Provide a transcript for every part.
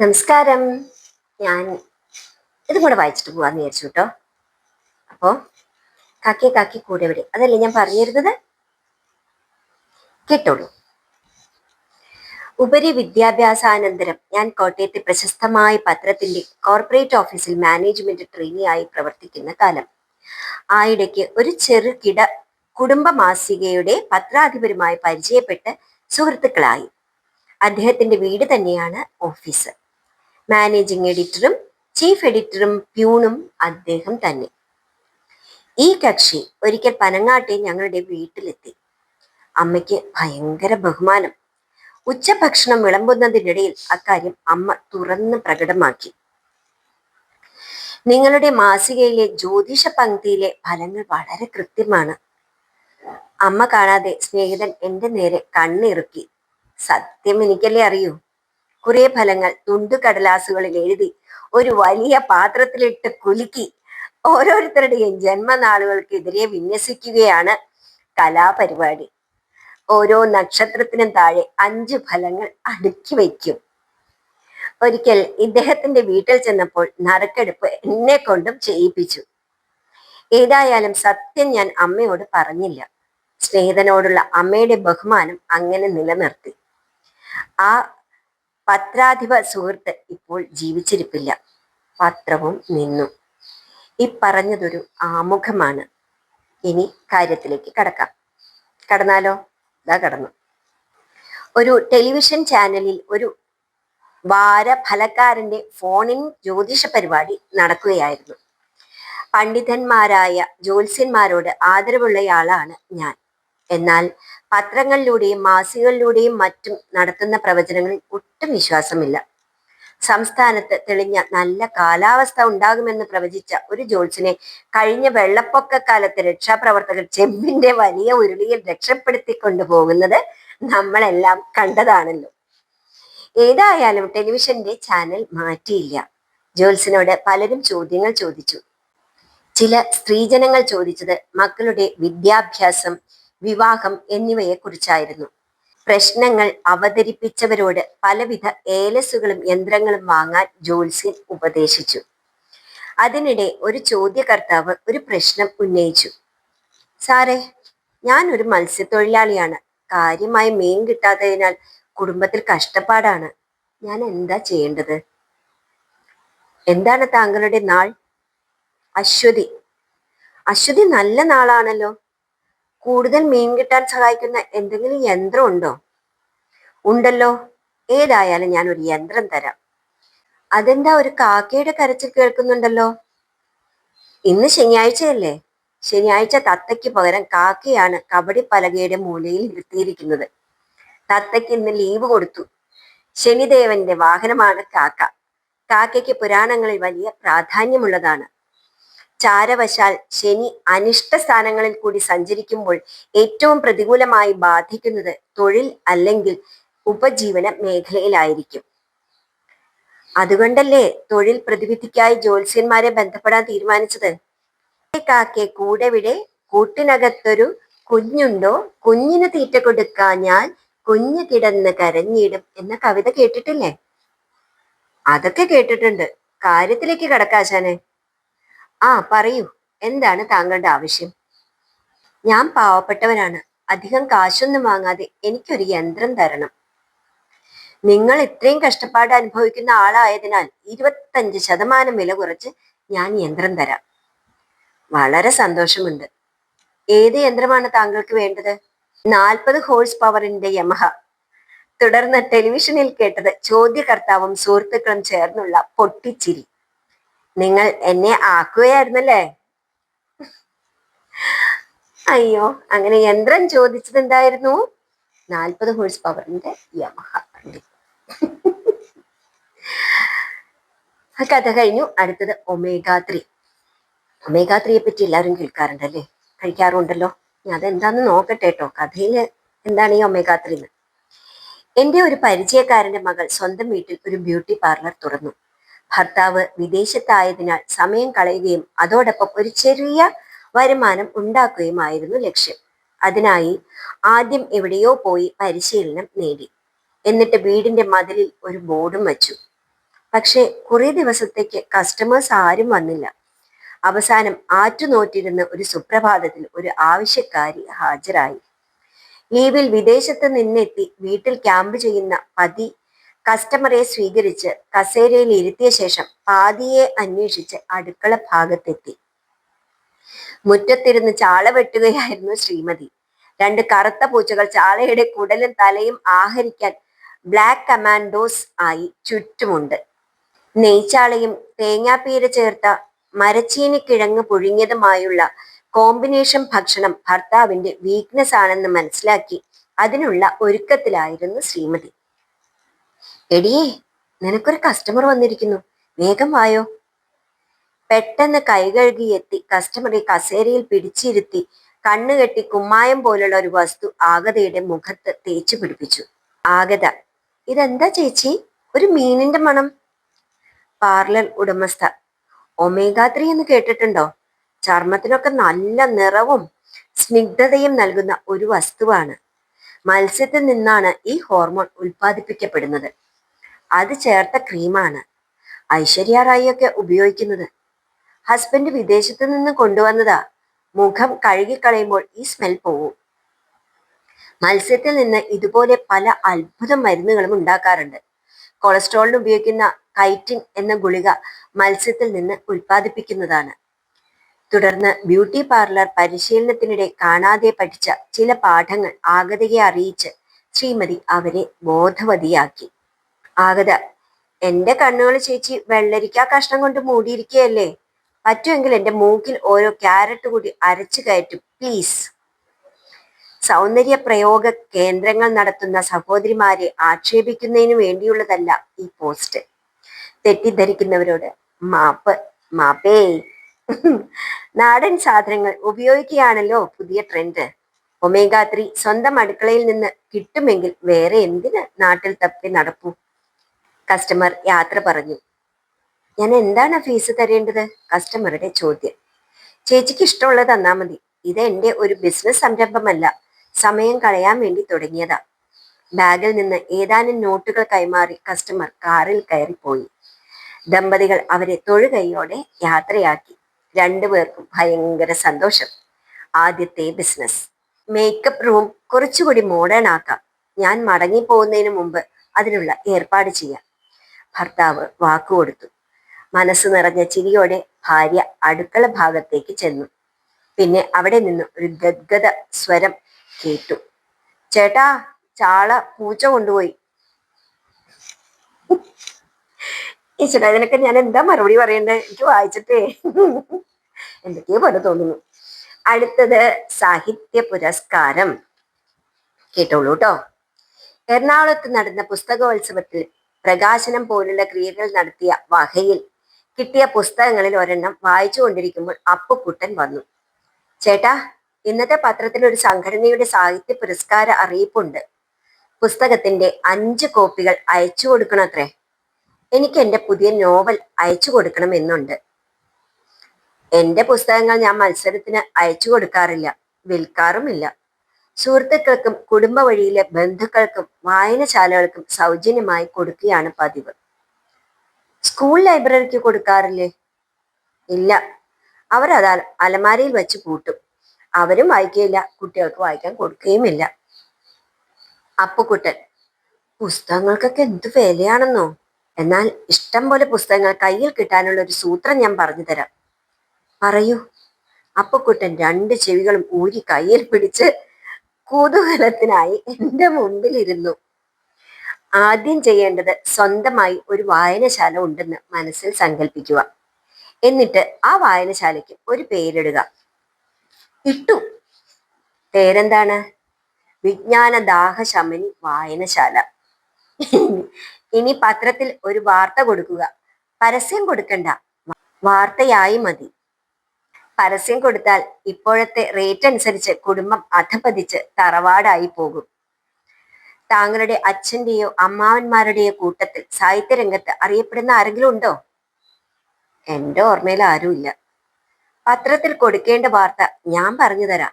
നമസ്കാരം. ഞാൻ ഇതും കൂടെ വായിച്ചിട്ട് പോവാന്ന് വിചാരിച്ചു കേട്ടോ. അപ്പോ കാക്കി കാക്കി കൂടെ വിടി അതല്ലേ ഞാൻ പറഞ്ഞിരുന്നത്? കേട്ടോളൂ. ഉപരി വിദ്യാഭ്യാസാനന്തരം. ഞാൻ കോട്ടയത്തെ പ്രശസ്തമായ പത്രത്തിന്റെ കോർപ്പറേറ്റ് ഓഫീസിൽ മാനേജ്മെന്റ് ട്രെയിനി ആയി പ്രവർത്തിക്കുന്ന കാലം. ആയിടയ്ക്ക് ഒരു ചെറുകിട കുടുംബ മാസികയുടെ പത്രാധിപരുമായി പരിചയപ്പെട്ട് സുഹൃത്തുക്കളായി. അദ്ദേഹത്തിന്റെ വീട് തന്നെയാണ് ഓഫീസ്. മാനേജിംഗ് എഡിറ്ററും ചീഫ് എഡിറ്ററും പ്യൂണും അദ്ദേഹം തന്നെ. ഈ കക്ഷി ഒരിക്കൽ പനങ്ങാട്ടെ ഞങ്ങളുടെ വീട്ടിലെത്തി. അമ്മയ്ക്ക് ഭയങ്കര ബഹുമാനം. ഉച്ചഭക്ഷണം വിളമ്പുന്നതിനിടയിൽ അക്കാര്യം അമ്മ തുറന്ന് പ്രകടമാക്കി. നിങ്ങളുടെ മാസികയിലെ ജ്യോതിഷ പങ്ക്തിയിലെ ഫലങ്ങൾ വളരെ കൃത്യമാണ്. അമ്മ കാണാതെ സ്നേഹിതൻ എന്റെ നേരെ കണ്ണിറുക്കി. സത്യം എനിക്കല്ലേ അറിയൂ? കുറെ ഫലങ്ങൾ തുണ്ടുകടലാസുകളിൽ എഴുതി ഒരു വലിയ പാത്രത്തിലിട്ട് കുലുക്കി ഓരോരുത്തരുടെയും ജന്മനാളുകൾക്കെതിരെ വിന്യസിക്കുകയാണ് കലാപരിപാടി. ഓരോ നക്ഷത്രത്തിനും താഴെ അഞ്ച് ഫലങ്ങൾ അടുക്കി വയ്ക്കും. ഒരിക്കൽ ഇദ്ദേഹത്തിന്റെ വീട്ടിൽ ചെന്നപ്പോൾ നറുക്കെടുപ്പ് എന്നെ കൊണ്ടും ചെയ്യിപ്പിച്ചു. ഏതായാലും സത്യം ഞാൻ അമ്മയോട് പറഞ്ഞില്ല. സ്നേഹിതനോടുള്ള അമ്മയുടെ ബഹുമാനം അങ്ങനെ നിലനിർത്തി. ആ പത്രാധിപ സുഹൃത്ത് ഇപ്പോൾ ജീവിച്ചിരിപ്പില്ല. പത്രവും നിന്നു. ഈ പറഞ്ഞതൊരു ആമുഖമാണ്. ഇനി കാര്യത്തിലേക്ക് കടക്കാം. കടന്നാലോ? ഇതാ കടന്നു. ഒരു ടെലിവിഷൻ ചാനലിൽ ഒരു വാരഫലക്കാരന്റെ ഫോണിൻ ജ്യോതിഷ പരിപാടി നടക്കുകയായിരുന്നു. പണ്ഡിതന്മാരായ ജ്യോത്സ്യന്മാരോട് ആദരവുള്ളയാളാണ് ഞാൻ. എന്നാൽ പത്രങ്ങളിലൂടെയും മാസികകളിലൂടെയും മറ്റും നടത്തുന്ന പ്രവചനങ്ങളിൽ ഒട്ടും വിശ്വാസമില്ല. സംസ്ഥാനത്ത് തെളിഞ്ഞ നല്ല കാലാവസ്ഥ ഉണ്ടാകുമെന്ന് പ്രവചിച്ച ഒരു ജോൾസിനെ കഴിഞ്ഞ വെള്ളപ്പൊക്ക കാലത്ത് രക്ഷാപ്രവർത്തകർ ചെമ്പിന്റെ വലിയ ഉരുളിയിൽ രക്ഷപ്പെടുത്തി കൊണ്ടുപോകുന്നത് നമ്മളെല്ലാം കണ്ടതാണല്ലോ. ഏതായാലും ടെലിവിഷന്റെ ചാനൽ മാറ്റിയില്ല. ജോൽസിനോട് പലരും ചോദ്യങ്ങൾ ചോദിച്ചു. ചില സ്ത്രീജനങ്ങൾ ചോദിച്ചത് മക്കളുടെ വിദ്യാഭ്യാസം വിവാഹം എന്നിവയെക്കുറിച്ചായിരുന്നു. പ്രശ്നങ്ങൾ അവതരിപ്പിച്ചവരോട് പലവിധ ഏലസുകളും യന്ത്രങ്ങളും വാങ്ങാൻ ജോൽസ്യൻ ഉപദേശിച്ചു. അതിനിടെ ഒരു ചോദ്യകർത്താവ് ഒരു പ്രശ്നം ഉന്നയിച്ചു. സാറേ ഞാൻ ഒരു മത്സ്യത്തൊഴിലാളിയാണ്. കാര്യമായി മീൻ കിട്ടാത്തതിനാൽ കുടുംബത്തിൽ കഷ്ടപ്പാടാണ്. ഞാൻ എന്താ ചെയ്യേണ്ടത്? എന്താണ് താങ്കളുടെ നാൾ? അശ്വതി. അശ്വതി നല്ല നാളാണല്ലോ. കൂടുതൽ മീൻ കിട്ടാൻ സഹായിക്കുന്ന എന്തെങ്കിലും യന്ത്രം ഉണ്ടോ ഉണ്ടല്ലോ. ഏതായാലും ഞാൻ ഒരു യന്ത്രം തരാം. അതെന്താ ഒരു കാക്കയുടെ കരച്ചിൽ കേൾക്കുന്നുണ്ടല്ലോ? ഇന്ന് ശനിയാഴ്ചയല്ലേ? ശനിയാഴ്ച തത്തയ്ക്ക് പകരം കാക്കയാണ് കബഡി പലകയുടെ മൂലയിൽ ഇരുത്തിയിരിക്കുന്നത് തത്തയ്ക്ക് ഇന്ന് ലീവ് കൊടുത്തു. ശനിദേവന്റെ വാഹനമാണ് കാക്ക. കാക്കയ്ക്ക് പുരാണങ്ങളിൽ വലിയ പ്രാധാന്യമുള്ളതാണ്. ചാരവശാൽ ശനി അനിഷ്ട സ്ഥാനങ്ങളിൽ കൂടി സഞ്ചരിക്കുമ്പോൾ ഏറ്റവും പ്രതികൂലമായി ബാധിക്കുന്നത് തൊഴിൽ അല്ലെങ്കിൽ ഉപജീവന മേഖലയിലായിരിക്കും. അതുകൊണ്ടല്ലേ തൊഴിൽ പ്രതിവിധിക്കായി ജ്യോത്സ്യന്മാരെ ബന്ധപ്പെടാൻ തീരുമാനിച്ചത്? കാക്കെ കൂടെവിടെ? കൂട്ടിനകത്തൊരു കുഞ്ഞുണ്ടോ? കുഞ്ഞിന് തീറ്റ കൊടുക്കാഞ്ഞാൽ കുഞ്ഞു കിടന്ന് കരഞ്ഞിടും എന്ന കവിത കേട്ടിട്ടില്ലേ? അതൊക്കെ കേട്ടിട്ടുണ്ട്. കാര്യത്തിലേക്ക് കടക്കാശാനെ ആ പറയൂ. എന്താണ് താങ്കളുടെ ആവശ്യം? ഞാൻ പാവപ്പെട്ടവനാണ്. അധികം കാശൊന്നും വാങ്ങാതെ എനിക്കൊരു യന്ത്രം തരണം. നിങ്ങൾ ഇത്രയും കഷ്ടപ്പാട് അനുഭവിക്കുന്ന ആളായതിനാൽ ഇരുപത്തഞ്ച് ശതമാനം വില കുറച്ച് ഞാൻ യന്ത്രം തരാം. വളരെ സന്തോഷമുണ്ട്. ഏത് യന്ത്രമാണ് താങ്കൾക്ക് വേണ്ടത്? നാൽപ്പത് ഹോഴ്സ് പവറിന്റെ യമഹ. തുടർന്ന് ടെലിവിഷനിൽ കേട്ടത് ചോദ്യകർത്താവും സുഹൃത്തുക്കളും ചേർന്നുള്ള പൊട്ടിച്ചിരി. നിങ്ങൾ എന്നെ ആക്കുകയായിരുന്നല്ലേ? അയ്യോ അങ്ങനെ യന്ത്രം ചോദിച്ചത് എന്തായിരുന്നു നാൽപ്പത് ഹോഴ്സ് പവറിന്റെ യമഹ വണ്ടി കഥ കഴിഞ്ഞു. അടുത്തത് ഒമേഗ ത്രീ. ഒമേഗ ത്രീയെ പറ്റി എല്ലാവരും കേൾക്കാറുണ്ടല്ലേ? കഴിക്കാറുണ്ടല്ലോ. ഞാൻ അതെന്താന്ന് നോക്കട്ടെ കേട്ടോ കഥയിൽ എന്താണ് ഈ ഒമേഗ ത്രീന്ന്? എന്റെ ഒരു പരിചയക്കാരന്റെ മകൾ സ്വന്തം വീട്ടിൽ ഒരു ബ്യൂട്ടി പാർലർ തുറന്നു. ഭർത്താവ് വിദേശത്തായതിനാൽ സമയം കളയുകയും അതോടൊപ്പം ഒരു ചെറിയ വരുമാനം ഉണ്ടാക്കുകയുമായിരുന്നു ലക്ഷ്യം. അതിനായി ആദ്യം എവിടെയോ പോയി പരിശീലനം നേടി. എന്നിട്ട് വീടിന്റെ മതിലിൽ ഒരു ബോർഡും വച്ചു. പക്ഷേ കുറേ ദിവസത്തേക്ക് കസ്റ്റമേഴ്സ് ആരും വന്നില്ല. അവസാനം ആറ്റുനോറ്റിരുന്ന ഒരു സുപ്രഭാതത്തിൽ ഒരു ആവശ്യക്കാരി ഹാജരായി. ലീവിൽ വിദേശത്ത് നിന്നെത്തി വീട്ടിൽ ക്യാമ്പ് ചെയ്യുന്ന പതി കസ്റ്റമറെ സ്വീകരിച്ച് കസേരയിൽ ഇരുത്തിയ ശേഷം പാതിയെ അന്വേഷിച്ച് അടുക്കള ഭാഗത്തെത്തി. മുറ്റത്തിരുന്ന് ചാള വെട്ടുകയായിരുന്നു ശ്രീമതി. രണ്ട് കറുത്ത പൂച്ചകൾ ചാളയുടെ കുടലും തലയും ആഹരിക്കാൻ ബ്ലാക്ക് കമാൻഡോസ് ആയി ചുറ്റുമുണ്ട്. നെയ്ച്ചാളയും തേങ്ങാപ്പീര ചേർത്ത മരച്ചീനി കിഴങ്ങ് പുഴുങ്ങിയതുമായുള്ള കോമ്പിനേഷൻ ഭക്ഷണം ഭർത്താവിന്റെ വീക്ക്നെസ് ആണെന്ന് മനസ്സിലാക്കി അതിനുള്ള ഒരുക്കത്തിലായിരുന്നു ശ്രീമതി. എടിയേ നിനക്കൊരു കസ്റ്റമർ വന്നിരിക്കുന്നു. വേഗം വായോ. പെട്ടെന്ന് കൈകഴുകി എത്തി. കസ്റ്റമറെ കസേരയിൽ പിടിച്ചിരുത്തി. കണ്ണുകെട്ടി കുമ്മായം പോലുള്ള ഒരു വസ്തു ആഗതയുടെ മുഖത്ത് തേച്ചു പിടിപ്പിച്ചു. ആഗത ഇതെന്താ ചേച്ചി? ഒരു മീനിന്റെ മണം. പാർലർ ഉടമസ്ഥ ഒമേഗ ത്രീ എന്ന് കേട്ടിട്ടുണ്ടോ? ചർമ്മത്തിനൊക്കെ നല്ല നിറവും സ്നിഗ്ധതയും നൽകുന്ന ഒരു വസ്തുവാണ്. മത്സ്യത്തിൽ നിന്നാണ് ഈ ഹോർമോൺ ഉൽപ്പാദിപ്പിക്കപ്പെടുന്നത്. അത് ചേർത്ത ക്രീമാണ്. ഐശ്വര്യ റായിയൊക്കെ ഉപയോഗിക്കുന്നത്. ഹസ്ബൻഡ് വിദേശത്ത് നിന്ന് കൊണ്ടുവന്നതാ. മുഖം കഴുകിക്കളയുമ്പോൾ ഈ സ്മെൽ പോവും. മത്സ്യത്തിൽ നിന്ന് ഇതുപോലെ പല അത്ഭുത മരുന്നുകളും ഉണ്ടാക്കാറുണ്ട്. കൊളസ്ട്രോളിന് ഉപയോഗിക്കുന്ന കൈറ്റിൻ എന്ന ഗുളിക മത്സ്യത്തിൽ നിന്ന് ഉൽപ്പാദിപ്പിക്കുന്നതാണ്. തുടർന്ന് ബ്യൂട്ടി പാർലർ പരിശീലനത്തിനിടെ കാണാതെ പഠിച്ച ചില പാഠങ്ങൾ ആഗതയെ അറിയിച്ച് ശ്രീമതി അവരെ ബോധവതിയാക്കി. ആഗത. എന്റെ കണ്ണുകൾ ചേച്ചി വെള്ളരിക്ക കഷ്ണം കൊണ്ട് മൂടിയിരിക്കുകയല്ലേ? പറ്റുമെങ്കിൽ എന്റെ മൂക്കിൽ ഓരോ ക്യാരറ്റ് കൂടി അരച്ചു കയറ്റും പ്ലീസ് സൗന്ദര്യ പ്രയോഗ കേന്ദ്രങ്ങൾ നടത്തുന്ന സഹോദരിമാരെ ആക്ഷേപിക്കുന്നതിന് വേണ്ടിയുള്ളതല്ല ഈ പോസ്റ്റ് തെറ്റിദ്ധരിക്കുന്നവരോട് മാപ്പ് മാപ്പേ. നാടൻ സാധനങ്ങൾ ഉപയോഗിക്കുകയാണല്ലോ പുതിയ ട്രെൻഡ് ഒമേഗ ത്രീ സ്വന്തം അടുക്കളയിൽ നിന്ന് കിട്ടുമെങ്കിൽ വേറെ എന്തിന് നാട്ടിൽ തപ്പി നടപ്പൂ? കസ്റ്റമർ യാത്ര പറഞ്ഞു. ഞാൻ എന്താണ് ഫീസ് തരേണ്ടത്? കസ്റ്റമറുടെ ചോദ്യം. ചേച്ചിക്ക് ഇഷ്ടമുള്ളത് തന്നാ മതി. ഇത് എന്റെ ഒരു ബിസിനസ് സംരംഭമല്ല. സമയം കളയാൻ വേണ്ടി തുടങ്ങിയതാ. ബാഗിൽ നിന്ന് ഏതാനും നോട്ടുകൾ കൈമാറി കസ്റ്റമർ കാറിൽ കയറിപ്പോയി. ദമ്പതികൾ അവരെ തൊഴുകൈയോടെ യാത്രയാക്കി. രണ്ടുപേർക്കും ഭയങ്കര സന്തോഷം. ആദ്യത്തെ ബിസിനസ് മേക്കപ്പ് റൂം കുറച്ചുകൂടി മോഡേൺ ആക്കാം. ഞാൻ മടങ്ങി പോകുന്നതിന് മുമ്പ് അതിനുള്ള ഏർപ്പാട് ചെയ്യാം. ഭർത്താവ് വാക്കുകൊടുത്തു മനസ്സ് നിറഞ്ഞ ചിരിയോടെ ഭാര്യ അടുക്കള ഭാഗത്തേക്ക് ചെന്നു. പിന്നെ അവിടെ നിന്ന് ഒരു ഗദ്ഗത സ്വരം കേട്ടു. ചേട്ടാ ചാള പൂച്ച കൊണ്ടുപോയി. ഈശ്വര ഇതിനൊക്കെ ഞാൻ എന്താ മറുപടി പറയണ്ടേ? എനിക്ക് വായിച്ചിട്ടേ. എന്തൊക്കെയോ പോലെ തോന്നുന്നു. അടുത്തത് സാഹിത്യ പുരസ്കാരം. കേട്ടോളൂ കേട്ടോ എറണാകുളത്ത് നടന്ന പുസ്തകോത്സവത്തിൽ പ്രകാശനം പോലുള്ള ക്രിയകൾ നടത്തിയ വഹയിൽ കിട്ടിയ പുസ്തകങ്ങളിൽ ഒരെണ്ണം വായിച്ചു കൊണ്ടിരിക്കുമ്പോൾ അപ്പുക്കുട്ടൻ വന്നു. ചേട്ടാ ഇന്നത്തെ പത്രത്തിൽ ഒരു സംഘടനയുടെ സാഹിത്യ പുരസ്കാര അറിയിപ്പുണ്ട്. പുസ്തകത്തിന്റെ അഞ്ച് കോപ്പികൾ അയച്ചു കൊടുക്കണത്രേ. എനിക്ക് എന്റെ പുതിയ നോവൽ അയച്ചു കൊടുക്കണം എന്നുണ്ട്. എന്റെ പുസ്തകങ്ങൾ ഞാൻ മത്സരത്തിന് അയച്ചു കൊടുക്കാറില്ല. വിൽക്കാറുമില്ല. സുഹൃത്തുക്കൾക്കും കുടുംബ വഴിയിലെ ബന്ധുക്കൾക്കും വായനശാലകൾക്കും സൗജന്യമായി കൊടുക്കുകയാണ് പതിവ്. സ്കൂൾ ലൈബ്രറിക്ക് കൊടുക്കാറില്ലേ? ഇല്ല. അവർ അത് അലമാരയിൽ വെച്ച് കൂട്ടും അവരും വായിക്കുകയില്ല. കുട്ടികൾക്ക് വായിക്കാൻ കൊടുക്കുകയുമില്ല. അപ്പുക്കുട്ടൻ പുസ്തകങ്ങൾക്കൊക്കെ എന്ത് വിലയാണെന്നോ? എന്നാൽ ഇഷ്ടം പോലെ പുസ്തകങ്ങൾ കയ്യിൽ കിട്ടാനുള്ള ഒരു സൂത്രം ഞാൻ പറഞ്ഞു തരാം. പറയൂ. അപ്പുക്കുട്ടൻ രണ്ട് ചെവികളും ഊരി കയ്യിൽ പിടിച്ച് കുതൂഹലത്തിനായി എന്റെ മുമ്പിൽ ഇരുന്നു ആദ്യം ചെയ്യേണ്ടത് സ്വന്തമായി ഒരു വായനശാല ഉണ്ടെന്ന് മനസ്സിൽ സങ്കല്പിക്കുക എന്നിട്ട് ആ വായനശാലയ്ക്ക് ഒരു പേരിടുക. ഇട്ടു. പേരെന്താണ്? വിജ്ഞാന ദാഹശമനി വായനശാല. ഇനി പത്രത്തിൽ ഒരു വാർത്ത കൊടുക്കുക. പരസ്യം കൊടുക്കണ്ട. വാർത്തയായി മതി. പരസ്യം കൊടുത്താൽ ഇപ്പോഴത്തെ റേറ്റ് അനുസരിച്ച് കുടുംബം അധപതിച്ച് തറവാടായി പോകും. താങ്കളുടെ അച്ഛന്റെയോ അമ്മാവന്മാരുടെയോ കൂട്ടത്തിൽ സാഹിത്യരംഗത്ത് അറിയപ്പെടുന്ന ആരെങ്കിലും ഉണ്ടോ? എന്റെ ഓർമ്മയിൽ ആരുമില്ല പത്രത്തിൽ കൊടുക്കേണ്ട വാർത്ത ഞാൻ പറഞ്ഞു തരാം.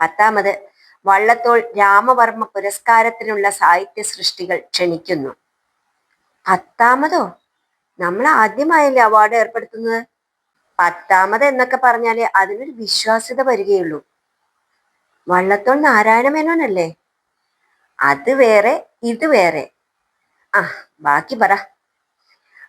പത്താമത് വള്ളത്തോൾ രാമവർമ്മ പുരസ്കാരത്തിനുള്ള സാഹിത്യ സൃഷ്ടികൾ ക്ഷണിക്കുന്നു. പത്താമതോ? നമ്മൾ ആദ്യമായല്ലേ അവാർഡ് ഏർപ്പെടുത്തുന്നത്? പത്താമത് എന്നൊക്കെ പറഞ്ഞാൽ അതിനൊരു വിശ്വാസ്യത വരികയുള്ളൂ. വള്ളത്തോൾ നാരായണ മേനോനല്ലേ? അത് വേറെ ഇത് വേറെ. ആ ബാക്കി പറ.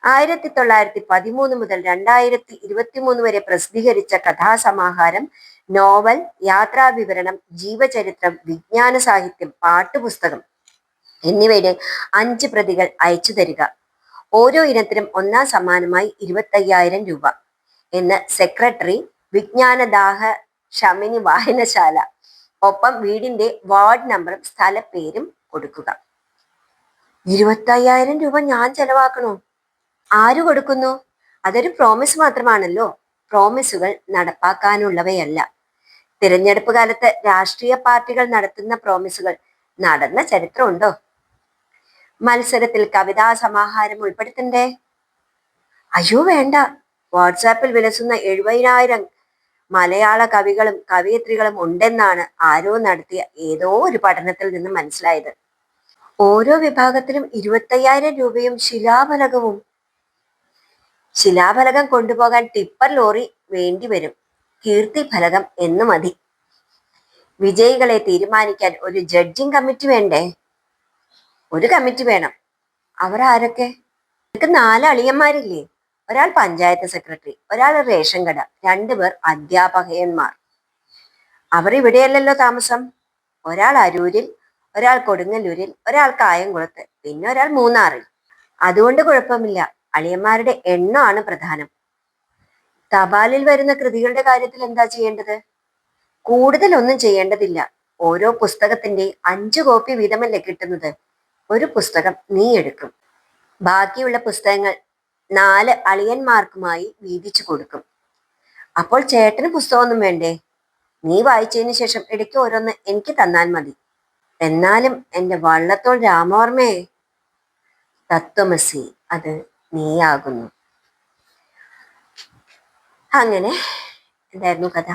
ആയിരത്തി തൊള്ളായിരത്തി പതിമൂന്ന് മുതൽ രണ്ടായിരത്തി ഇരുപത്തി മൂന്ന് വരെ പ്രസിദ്ധീകരിച്ച കഥാസമാഹാരം നോവൽ യാത്രാവിവരണം ജീവചരിത്രം വിജ്ഞാന സാഹിത്യം പാട്ടുപുസ്തകം എന്നിവയുടെ അഞ്ച് പ്രതികൾ അയച്ചു തരിക ഓരോ ഇനത്തിനും ഒന്നാം സമ്മാനമായി ഇരുപത്തയ്യായിരം രൂപ. എന്ന് സെക്രട്ടറി വിജ്ഞാനദാഹ ഷമിനി വായനശാല. ഒപ്പം വീടിന്റെ വാർഡ് നമ്പറും സ്ഥലപ്പേരും കൊടുക്കുക. ഇരുപത്തയ്യായിരം രൂപ ഞാൻ ചെലവാക്കണോ? ആര് കൊടുക്കുന്നു? അതൊരു പ്രോമിസ് മാത്രമാണല്ലോ. പ്രോമിസുകൾ നടപ്പാക്കാനുള്ളവയല്ല. തിരഞ്ഞെടുപ്പ് കാലത്ത് രാഷ്ട്രീയ പാർട്ടികൾ നടത്തുന്ന പ്രോമിസുകൾ നടന്ന ചരിത്രമുണ്ടോ? മത്സരത്തിൽ കവിതാ സമാഹാരം ഉൾപ്പെടുത്തണ്ടേ? അയ്യോ വേണ്ട. വാട്സാപ്പിൽ വിലസുന്ന എഴുപതിനായിരം മലയാള കവികളും കവയിത്രികളും ഉണ്ടെന്നാണ് ആരോ നടത്തിയ ഏതോ ഒരു പഠനത്തിൽ നിന്ന് മനസ്സിലായത്. ഓരോ വിഭാഗത്തിലും ഇരുപത്തയ്യായിരം രൂപയും ശിലാഫലകവും ശിലാഫലകം കൊണ്ടുപോകാൻ ടിപ്പർ ലോറി വേണ്ടി വരും. കീർത്തി ഫലകം എന്ന് മതി. വിജയികളെ തീരുമാനിക്കാൻ ഒരു ജഡ്ജിങ് കമ്മിറ്റി വേണ്ടേ? ഒരു കമ്മിറ്റി വേണം. അവർ ആരൊക്കെ നാല് അളിയന്മാരില്ലേ? ഒരാൾ പഞ്ചായത്ത് സെക്രട്ടറി ഒരാൾ റേഷൻ കട രണ്ടുപേർ അധ്യാപകയന്മാർ അവർ ഇവിടെയല്ലല്ലോ താമസം. ഒരാൾ അരൂരിൽ ഒരാൾ കൊടുങ്ങല്ലൂരിൽ ഒരാൾ കായംകുളത്ത് പിന്നെ ഒരാൾ മൂന്നാറിൽ. അതുകൊണ്ട് കുഴപ്പമില്ല. അളിയന്മാരുടെ എണ്ണമാണ് പ്രധാനം. തപാലിൽ വരുന്ന കൃതികളുടെ കാര്യത്തിൽ എന്താ ചെയ്യേണ്ടത്? കൂടുതലൊന്നും ചെയ്യേണ്ടതില്ല. ഓരോ പുസ്തകത്തിന്റെ അഞ്ചു കോപ്പി വീതമല്ലേ കിട്ടുന്നത്? ഒരു പുസ്തകം നീ എടുക്കും. ബാക്കിയുള്ള പുസ്തകങ്ങൾ നാല് അളിയന്മാർക്കുമായി വീതിച്ചു കൊടുക്കും. അപ്പോൾ ചേട്ടന് പുസ്തകമൊന്നും വേണ്ടേ? നീ വായിച്ചതിന് ശേഷം ഇടയ്ക്ക് ഓരോന്ന് എനിക്ക് തന്നാൽ മതി. എന്നാലും എന്റെ വള്ളത്തോൾ രാമവർമ്മയെ തത്വമസി അത് നീയാകുന്നു. അങ്ങനെ എന്തായിരുന്നു കഥ?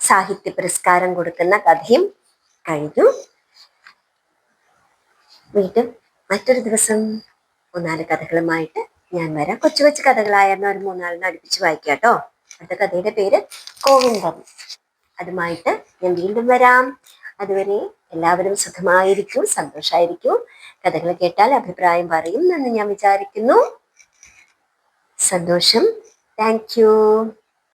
സാഹിത്യ പുരസ്കാരം കൊടുക്കുന്ന കഥയും കഴിഞ്ഞു. വീണ്ടും മറ്റൊരു ദിവസം മൂന്നാൽ കഥകളുമായിട്ട് ഞാൻ വരാം. കൊച്ചു കൊച്ചു കഥകളായിരുന്നു ഒരു മൂന്നാലിന് അടുപ്പിച്ച് വായിക്കാം കേട്ടോ. അടുത്ത കഥയുടെ പേര് കോവിന്ദം. അതുമായിട്ട് ഞാൻ വീണ്ടും വരാം. അതുവരെ എല്ലാവരും സുഖമായിരിക്കും സന്തോഷമായിരിക്കും കഥകൾ കേട്ടാൽ അഭിപ്രായം പറയും എന്ന് ഞാൻ വിചാരിക്കുന്നു. സന്തോഷം. താങ്ക്